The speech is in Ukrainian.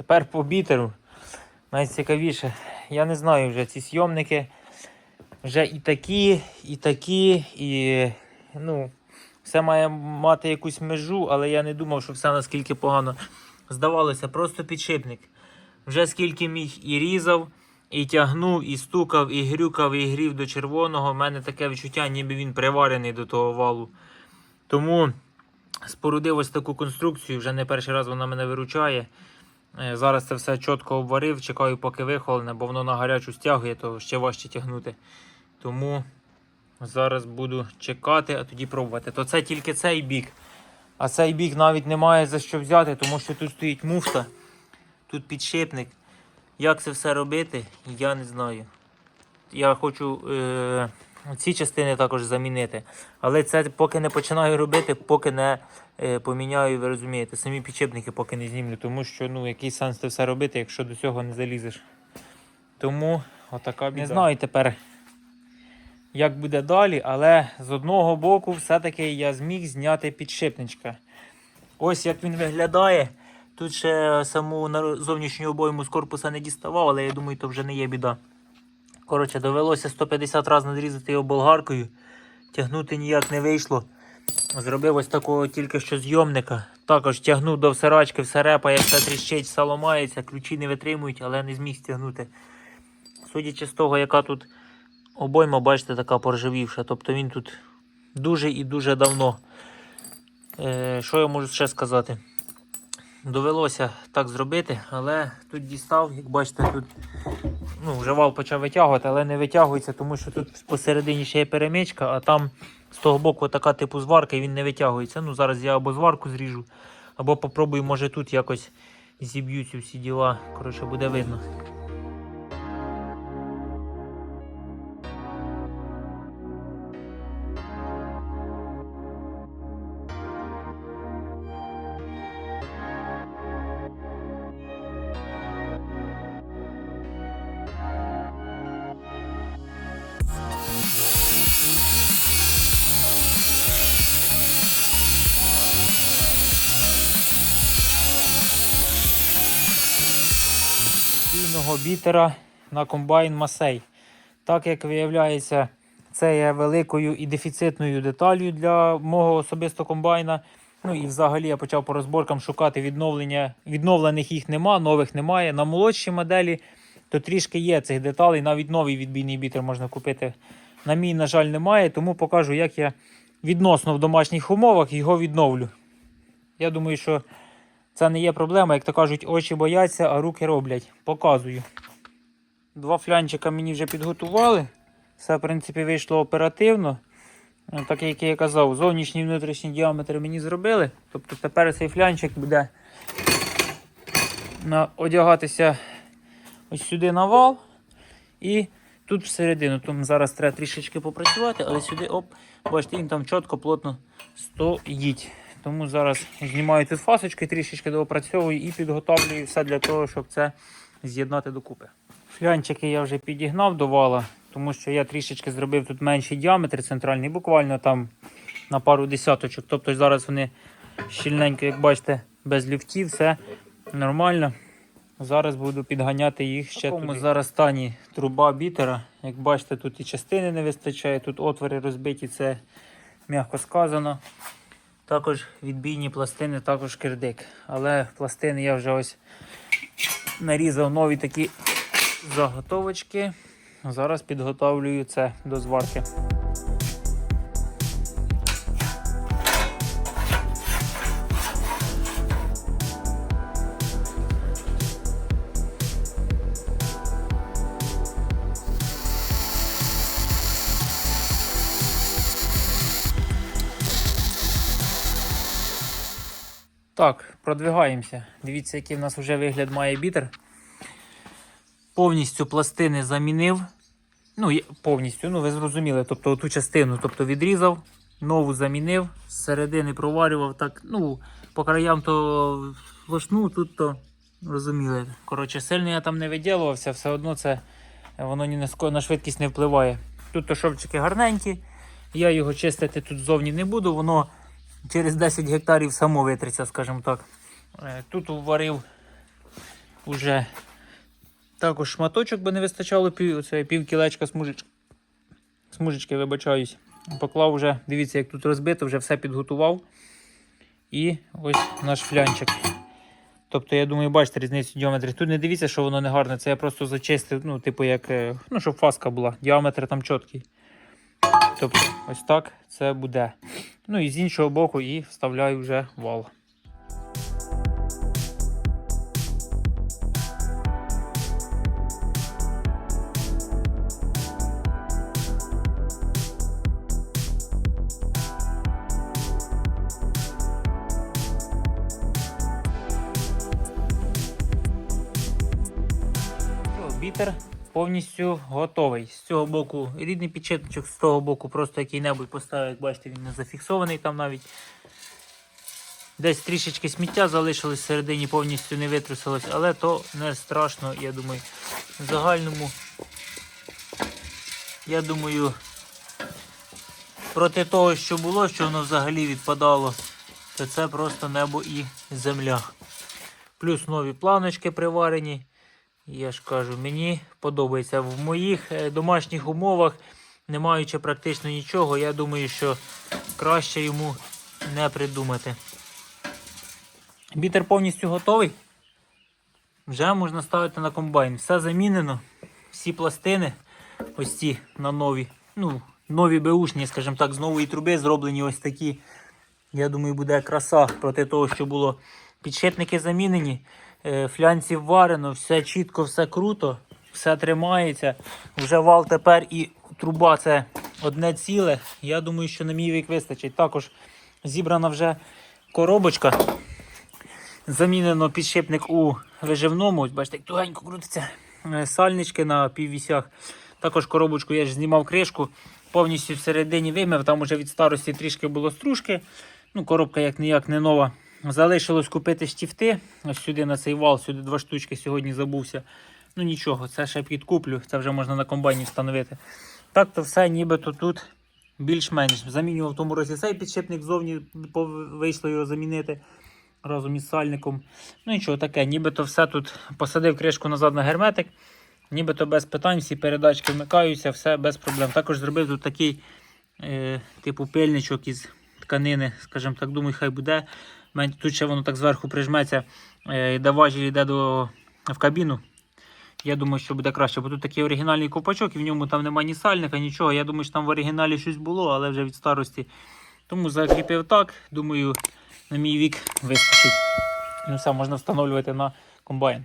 Тепер по бітеру. Найцікавіше. Я не знаю вже ці сйомники. Вже і такі, і такі, і ну, все має мати якусь межу, але я не думав, що все наскільки погано. Здавалося, просто підшипник. Вже скільки міг і різав, і тягнув, і стукав, і грюкав, і грів до червоного. У мене таке відчуття, ніби він приварений до того валу. Тому спорудив ось таку конструкцію, вже не перший раз вона мене виручає. Е, Зараз це все чітко обварив, чекаю, поки вихолоне, бо воно на гарячу стягує, то ще важче тягнути. Тому зараз буду чекати, а тоді пробувати. То це тільки цей бік. А цей бік навіть немає за що взяти, тому що тут стоїть муфта, тут підшипник. Як це все робити, я не знаю. Я хочу е, ці частини також замінити. Але це поки не починаю робити, поки не е, поміняю, ви розумієте, самі підшипники поки не знімлю, тому що ну, який сенс це все робити, якщо до цього не залізеш. Тому отака біда. Не знаю тепер, як буде далі, але з одного боку все-таки я зміг зняти підшипничка. Ось як він виглядає. Тут ще саму зовнішню обойму з корпуса не діставав, але я думаю, то вже не є біда. Коротше, довелося 150 разів надрізати його болгаркою. Тягнути ніяк не вийшло. Зробив ось такого тільки що зйомника. Також тягнув до всирачки, все репає, все тріщить, все ламається, ключі не витримують, але не зміг стягнути. Судячи з того, яка тут обойма, бачите, така поржавівша. Тобто він тут дуже і дуже давно. Е, що я можу ще сказати? Довелося так зробити, але тут дістав, як бачите, тут ну, вже вал почав витягувати, але не витягується, тому що тут посередині ще є перемичка, а там з того боку така типу зварка і він не витягується. Ну, зараз я або зварку зріжу, або попробую, може тут якось зіб'ю ці всі діла. Коротше, буде видно. Стійного бітера на комбайн Масей. Так як виявляється, це є великою і дефіцитною деталью для мого особисто комбайна. Ну і взагалі я почав по розборкам шукати відновлення. Відновлених їх нема, нових немає. На молодшій моделі то трішки є цих деталей, навіть новий відбійний бітер можна купити. На мій, на жаль, немає, тому покажу, як я відносно в домашніх умовах його відновлю. Я думаю, що це не є проблема, як то кажуть, очі бояться, а руки роблять. Показую. Два флянчика мені вже підготували. Все, в принципі, вийшло оперативно. Е, Так як я казав, зовнішній і внутрішній діаметр мені зробили. Тобто тепер цей флянчик буде одягатися ось сюди на вал. І тут всередину. Тому зараз треба трішечки попрацювати, але сюди, оп, бачите, він там чітко, плотно стоїть. Тому зараз знімаю тут фасочки, трішечки доопрацьовую і підготовлюю все для того, щоб це з'єднати докупи. Флянчики я вже підігнав до вала, тому що я трішечки зробив тут менший діаметр центральний, буквально там на пару десяточок. Тобто зараз вони щільненько, як бачите, без люфтів, все нормально. Зараз буду підганяти їх ще. Такому зараз стані труба бітера. Як бачите, тут і частини не вистачає, тут отвори розбиті, це м'яко сказано. Також відбійні пластини, також кирдик. Але пластини я вже ось нарізав нові такі заготовочки. Зараз підготовлюю це до зварки. Так, продвигаємося. Дивіться, який в нас вже вигляд має бітер. Повністю пластини замінив. Ну, повністю, ну ви зрозуміли, тобто ту частину тобто відрізав, нову замінив, з середини проварював так, ну, по краям то лошну, тут то розуміли. Коротше, сильно я там не виділувався, все одно це воно ні на на швидкість не впливає. Тут то шовчики гарненькі, я його чистити тут зовні не буду, воно через 10 гектарів само витриться, скажімо так. Е, Тут варив уже також шматочок, бо не вистачало пів, оце, пів кілечка смужечки. Смужечки, вибачаюсь. Поклав вже, дивіться, як тут розбито, вже все підготував. І ось наш флянчик. Тобто, я думаю, бачите різницю діаметрів. Тут не дивіться, що воно не гарне. Це я просто зачистив, ну, типу, як, е, ну, щоб фаска була. Діаметр там чіткий. Тобто, ось так це буде. Ну і з іншого боку і вставляю вже вал. Бітер повністю готовий. З цього боку рідний підшипничок, з того боку просто який-небудь поставив, як бачите, він не зафіксований там навіть. Десь трішечки сміття залишилось всередині, повністю не витрусилось, але то не страшно, я думаю. В загальному, я думаю, проти того, що було, що воно взагалі відпадало, то це просто небо і земля. Плюс нові планочки приварені. Я ж кажу, мені подобається. В моїх е, домашніх умовах, не маючи практично нічого, я думаю, що краще йому не придумати. Бітер повністю готовий. Вже можна ставити на комбайн. Все замінено. Всі пластини, ось ці на нові. Ну, нові беушні, скажімо так, з нової труби зроблені ось такі. Я думаю, буде краса проти того, що було. Підшипники замінені, е, флянці варено, все чітко, все круто, все тримається. Вже вал тепер і труба це одне ціле. Я думаю, що на мій вік вистачить. Також зібрана вже коробочка. Замінено підшипник у виживному. Бачите, як тугенько крутиться. Е, Сальнички на піввісях. Також коробочку я ж знімав кришку, повністю всередині вимив. Там уже від старості трішки було стружки. Ну, коробка як ніяк не нова. Залишилось купити штіфти. Ось сюди на цей вал, сюди два штучки сьогодні забувся. Ну нічого, це ще підкуплю, це вже можна на комбайні встановити. Так то все нібито тут більш-менш. Замінював в тому році цей підшипник ззовні вийшло його замінити разом із сальником. Ну нічого таке, нібито все тут посадив кришку назад на герметик. Нібито без питань, всі передачки вмикаються, все без проблем. Також зробив тут такий е, типу пильничок із тканини, скажімо так, думаю, хай буде. Тут ще воно так зверху прижметься, де важіль йде до, в кабіну. Я думаю, що буде краще, бо тут такий оригінальний копачок і в ньому там немає ні сальника, нічого. Я думаю, що там в оригіналі щось було, але вже від старості. Тому закріпив так. Думаю, на мій вік вистачить. Ну все, можна встановлювати на комбайн.